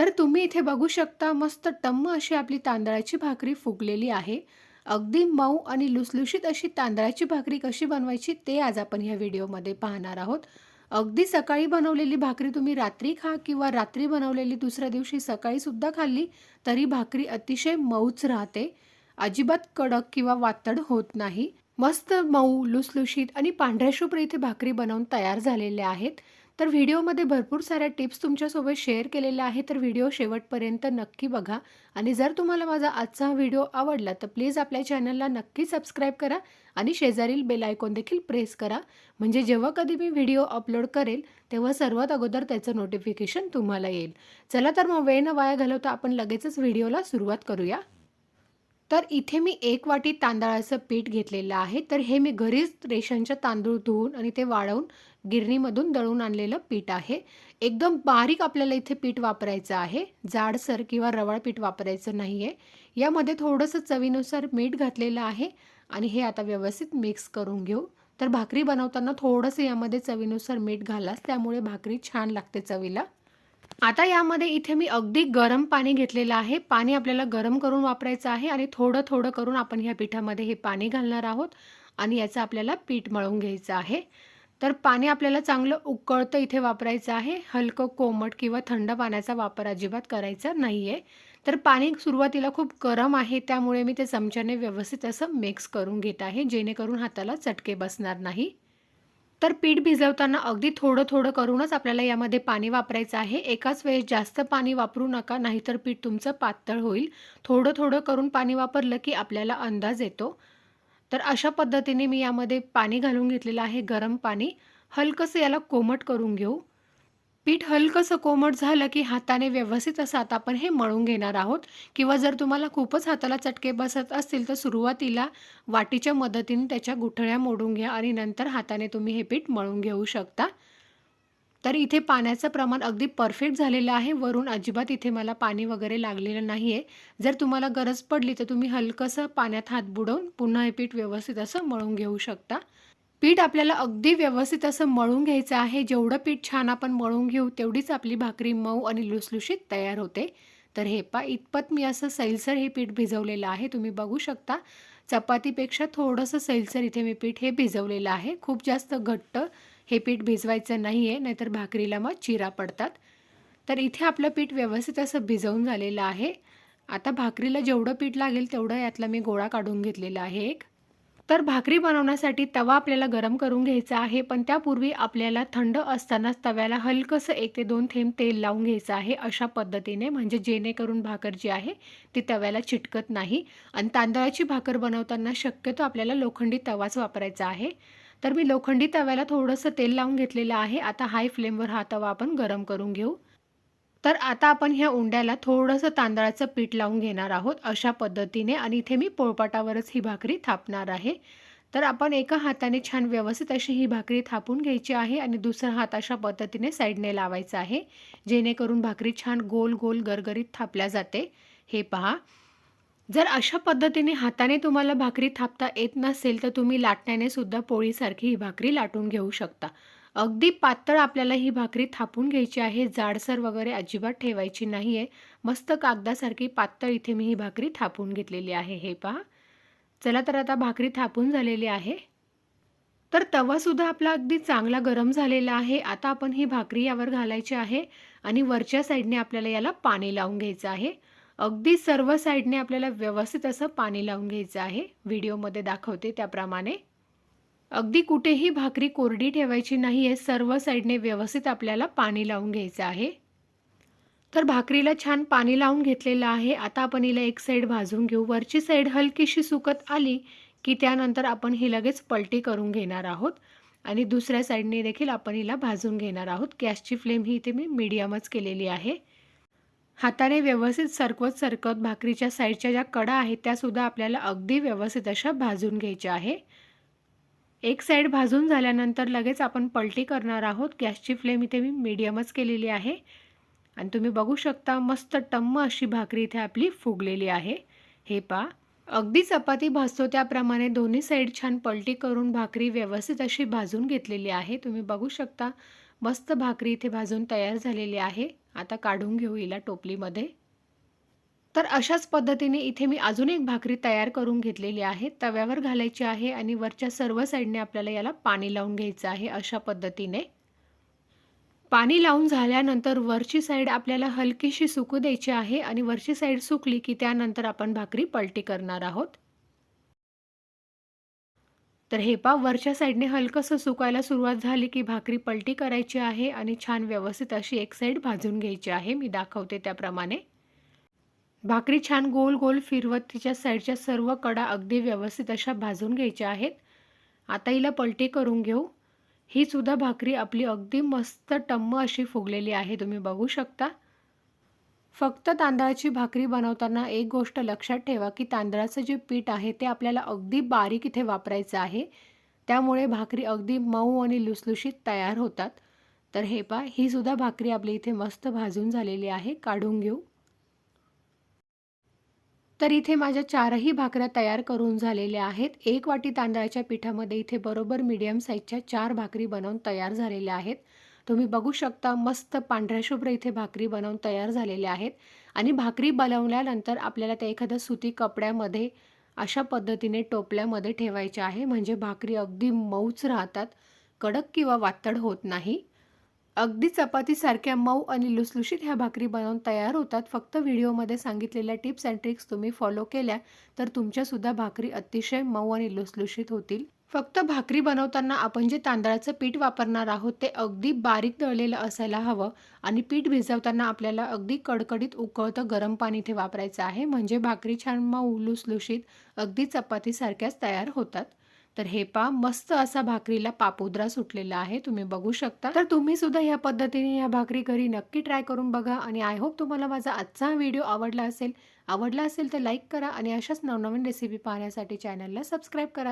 तर तुम्ही इथे बघू शकता मस्त टम्म अशी आपली तांदळाची भाकरी फुगलेली आहे. अगदी मऊ आणि लुसलुशीत अशी तांदळाची भाकरी कशी बनवायची ते आज आपण ह्या व्हिडिओमध्ये पाहणार आहोत. अगदी सकाळी बनवलेली भाकरी तुम्ही रात्री खा किंवा रात्री बनवलेली दुसऱ्या दिवशी सकाळी सुद्धा खाल्ली तरी भाकरी अतिशय मऊच राहते. अजिबात कडक किंवा वातड होत नाही. मस्त मऊ लुसलुशीत आणि पांढऱ्या शुभ्र इथे भाकरी बनवून तयार झालेल्या आहेत. तर व्हिडिओमध्ये भरपूर साऱ्या टिप्स तुमच्यासोबत शेअर केलेल्या आहेत तर व्हिडिओ शेवटपर्यंत नक्की बघा. आणि जर तुम्हाला माझा आजचा हा व्हिडिओ आवडला तर प्लीज आपल्या चॅनलला नक्की सबस्क्राईब करा आणि शेजारील बेल आयकॉन देखील प्रेस करा. म्हणजे जेव्हा कधी मी व्हिडिओ अपलोड करेल तेव्हा सर्वात अगोदर त्याचं नोटिफिकेशन तुम्हाला येईल. चला तर मग वेळ न वाया घालवता आपण लगेचच व्हिडिओला सुरुवात करूया. तर इथे मी एक वाटी तांदळाचं पीठ घेतलेलं आहे. तर हे मी घरीच रेशनच्या तांदूळ धुवून आणि ते वाळवून गिरणीमधून दळून आणलेलं पीठ आहे. एकदम बारीक आपल्याला इथे पीठ वापरायचं आहे. जाडसर किंवा रवाळ पीठ वापरायचं नाही आहे यामध्ये थोडंसं चवीनुसार मीठ घातलेलं आहे आणि हे आता व्यवस्थित मिक्स करून घेऊ. तर भाकरी बनवताना थोडंसं यामध्ये चवीनुसार मीठ घालास त्यामुळे भाकरी छान लागते चवीला. आता यामध्ये इथे मी अगदी गरम पाणी घेतलेलं आहे. पाणी आपल्याला गरम करून वापरायचं आहे आणि थोडं थोडं करून आपण ह्या पिठामध्ये हे पाणी घालणार आहोत आणि याचं आपल्याला पीठ मळून घ्यायचं आहे. तर पाणी आपल्याला चांगलं उकळतं इथे वापरायचं आहे. हलकं कोमट किंवा थंड पाण्याचा वापर अजिबात करायचा नाही आहे तर पाणी सुरुवातीला खूप गरम आहे त्यामुळे मी ते चमच्याने व्यवस्थित असं मिक्स करून घेत आहे जेणेकरून हाताला चटके बसणार नाही. तर पीठ भिजवताना अगदी थोडं थोडं करूनच आपल्याला यामध्ये पाणी वापरायचं आहे. एकाच वेळेस जास्त पाणी वापरू नका नाहीतर पीठ तुमचं पातळ होईल. थोडं थोडं करून पाणी वापरलं की आपल्याला अंदाज येतो. तर अशा पद्धतीने मी यामध्ये पाणी घालून घेतलेलं आहे गरम पाणी. हलकंसं याला कोमट करून घेऊ. पीठ हलकंसं कोमट झालं की हाताने व्यवस्थित असं आता आपण हे मळून घेणार आहोत. किंवा जर तुम्हाला खूपच हाताला चटके बसत असतील तर सुरुवातीला वाटीच्या मदतीने त्याच्या गुठळ्या मोडून घ्या आणि नंतर हाताने तुम्ही हे पीठ मळून घेऊ शकता. तर इथे पाण्याचं प्रमाण अगदी परफेक्ट झालेलं आहे. वरून अजिबात इथे मला पाणी वगैरे लागलेलं नाही आहे जर तुम्हाला गरज पडली तर तुम्ही हलकंसं पाण्यात हात बुडवून पुन्हा हे पीठ व्यवस्थित असं मळून घेऊ शकता. पीठ आपल्याला अगदी व्यवस्थित असं मळून घ्यायचं आहे. जेवढं पीठ छान आपण मळून घेऊ तेवढीच आपली भाकरी मऊ आणि लुसलुशीत तयार होते. तर हे पा इतपत मी असं सैलसर हे पीठ भिजवलेलं आहे. तुम्ही बघू शकता चपातीपेक्षा थोडंसं सैलसर इथे मी पीठ हे भिजवलेलं आहे. खूप जास्त घट्ट हे पीठ भिजवायचं नाही आहे नाहीतर भाकरीला मग चिरा पडतात. तर इथे आपलं पीठ व्यवस्थित असं भिजवून झालेलं आहे. आता भाकरीला जेवढं पीठ लागेल तेवढं यातला मी गोळा काढून घेतलेला आहे एक. तर भाकरी बनवण्यासाठी तवा आपल्याला गरम करून घ्यायचा आहे. पण त्यापूर्वी आपल्याला थंड असतानाच तव्याला हलकंसं एक ते दोन थेंब तेल लावून घ्यायचं आहे. अशा पद्धतीने म्हणजे जेणेकरून भाकर जी आहे ती तव्याला चिटकत नाही. आणि तांदळाची भाकर बनवताना शक्यतो आपल्याला लोखंडी तवाच वापरायचा आहे. तर मी लोखंडी तव्याला थोडंसं तेल लावून घेतलेलं आहे. आता हाय फ्लेमवर हा तवा आपण गरम करून घेऊ. तर आता आपण ह्या उंड्याला थोडंसं तांदळाचं पीठ लावून घेणार आहोत अशा पद्धतीने आणि इथे मी पोळपाटावरच ही भाकरी थापणार आहे. तर आपण एका हाताने छान व्यवस्थित अशी ही भाकरी थापून घ्यायची आहे आणि दुसरा हात अशा पद्धतीने साईडने लावायचा आहे. जेणेकरून भाकरी छान गोल गोल गरगरीत थापल्या जाते. हे पहा. जर अशा पद्धतीने हाताने तुम्हाला भाकरी थापता येत नसेल तर तुम्ही लाटण्याने सुद्धा पोळीसारखी ही भाकरी लाटून घेऊ शकता. अगदी पातळ आपल्याला ही भाकरी थापून घ्यायची आहे. जाडसर वगैरे अजिबात ठेवायची नाही आहे मस्त कागदासारखी पातळ इथे मी ही भाकरी थापून घेतलेली आहे. हे पहा. चला तर आता भाकरी थापून झालेली आहे. तर तवासुद्धा आपला अगदी चांगला गरम झालेला आहे. आता आपण ही भाकरी यावर घालायची आहे आणि वरच्या साईडने आपल्याला याला पाणी लावून घ्यायचं आहे. अगदी सर्व साईडने आपल्याला व्यवस्थित असं पाणी लावून घ्यायचं आहे. व्हिडिओमध्ये दाखवते त्याप्रमाणे. अगदी कुठेही भाकरी कोरडी ठेवायची नाही आहे सर्व साईडने व्यवस्थित आपल्याला पाणी लावून घ्यायचं आहे. तर भाकरीला छान पाणी लावून घेतलेलं आहे. आता आपण हिला एक साईड भाजून घेऊ. वरची साईड हलकीशी सुकत आली की त्यानंतर आपण ही लगेच पलटी करून घेणार आहोत. आणि दुसऱ्या साईडने देखील आपण हिला भाजून घेणार आहोत. गॅसची फ्लेम ही इथे मी मीडियमच केलेली आहे. हाताने व्यवस्थित सरकवत सरकवत भाकरीच्या साईडच्या ज्या कडा आहेत त्यासुद्धा आपल्याला अगदी व्यवस्थित अशा भाजून घ्यायच्या आहे. एक साईड भाजून झाल्यानंतर लगेच आपण पलटी करणार आहोत. गॅसची फ्लेम इथे मी मीडियमच केलेली आहे. आणि तुम्ही बघू शकता मस्त टम्म अशी भाकरी इथे आपली फुगलेली आहे. हे पा अगदी चपाती भाजतो त्याप्रमाणे दोन्ही साईड छान पलटी करून भाकरी व्यवस्थित अशी भाजून घेतलेली आहे. तुम्ही बघू शकता मस्त भाकरी इथे भाजून तयार झालेली आहे. आता काढून घेऊ हिला टोपलीमध्ये. तर अशाच पद्धतीने इथे मी अजून एक भाकरी तयार करून घेतलेली आहे. तव्यावर घालायची आहे आणि वरच्या सर्व साईडने आपल्याला याला पाणी लावून घ्यायचं आहे अशा पद्धतीने. पाणी लावून झाल्यानंतर वरची साईड आपल्याला हलकीशी सुकू द्यायची आहे आणि वरची साईड सुकली की त्यानंतर आपण भाकरी पलटी करणार आहोत. तर हे पा वरच्या साईडने हलकंसं सुकायला सुरुवात झाली की भाकरी पलटी करायची आहे आणि छान व्यवस्थित अशी एक साईड भाजून घ्यायची आहे. मी दाखवते त्याप्रमाणे. भाकरी छान गोल गोल फिरवत तिच्या साईडच्या सर्व कडा अगदी व्यवस्थित अशा भाजून घ्यायच्या आहेत. आता हिला पलटी करून घेऊ. ही सुद्धा भाकरी आपली अगदी मस्त टम्म अशी फुगलेली आहे तुम्ही बघू शकता. फक्त तांदळाची भाकरी बनवताना एक गोष्ट लक्षात ठेवा की तांदळाचं जे पीठ आहे ते आपल्याला अगदी बारीक इथे वापरायचं आहे. त्यामुळे भाकरी अगदी मऊ आणि लुसलुशीत तयार होतात. तर हे पा ही सुद्धा भाकरी आपली इथे मस्त भाजून झालेली आहे काढून घेऊ. तर इथे माझ्या चारही भाकऱ्या तयार करून झालेल्या आहेत. एक वाटी तांदळाच्या पिठामध्ये इथे बरोबर मीडियम साईजच्या चार भाकरी बनवून तयार झालेल्या आहेत. तुम्ही बघू शकता मस्त पांढऱ्या शुभ्र इथे भाकरी बनवून तयार झालेल्या आहेत. आणि भाकरी बनवल्यानंतर आपल्याला त्या एखाद्या सुती कपड्यामध्ये अशा पद्धतीने टोपल्यामध्ये ठेवायच्या आहे. म्हणजे भाकरी अगदी मऊच राहतात. कडक किंवा वातड होत नाही. अगदी चपातीसारख्या मऊ आणि लुसलुशीत ह्या भाकरी बनवून तयार होतात. फक्त व्हिडिओमध्ये सांगितलेल्या टिप्स अँड ट्रिक्स तुम्ही फॉलो केल्या तर तुमच्यासुद्धा भाकरी अतिशय मऊ आणि लुसलुशीत होतील. फक्त भाकरी बनवताना आपण जे तांदळाचं पीठ वापरणार आहोत ते अगदी बारीक दळलेलं असायला हवं आणि पीठ भिजवताना आपल्याला अगदी कडकडीत उकळतं गरम पाणी इथे वापरायचं आहे. म्हणजे भाकरी छान मऊ लुसलुशीत अगदी चपातीसारख्याच तयार होतात. तर हे पा मस्त असा भाकरीला पापुद्रा सुटलेला आहे तुम्ही बघू शकता. तर तुम्ही सुद्धा या पद्धतीने या भाकरी घरी नक्की ट्राय करून बघा आणि आय होप तुम्हाला माझा आजचा व्हिडिओ आवडला असेल. आवडला असेल तर लाईक करा आणि अशाच नवनवीन रेसिपी पाहण्यासाठी चॅनलला सबस्क्राईब करा.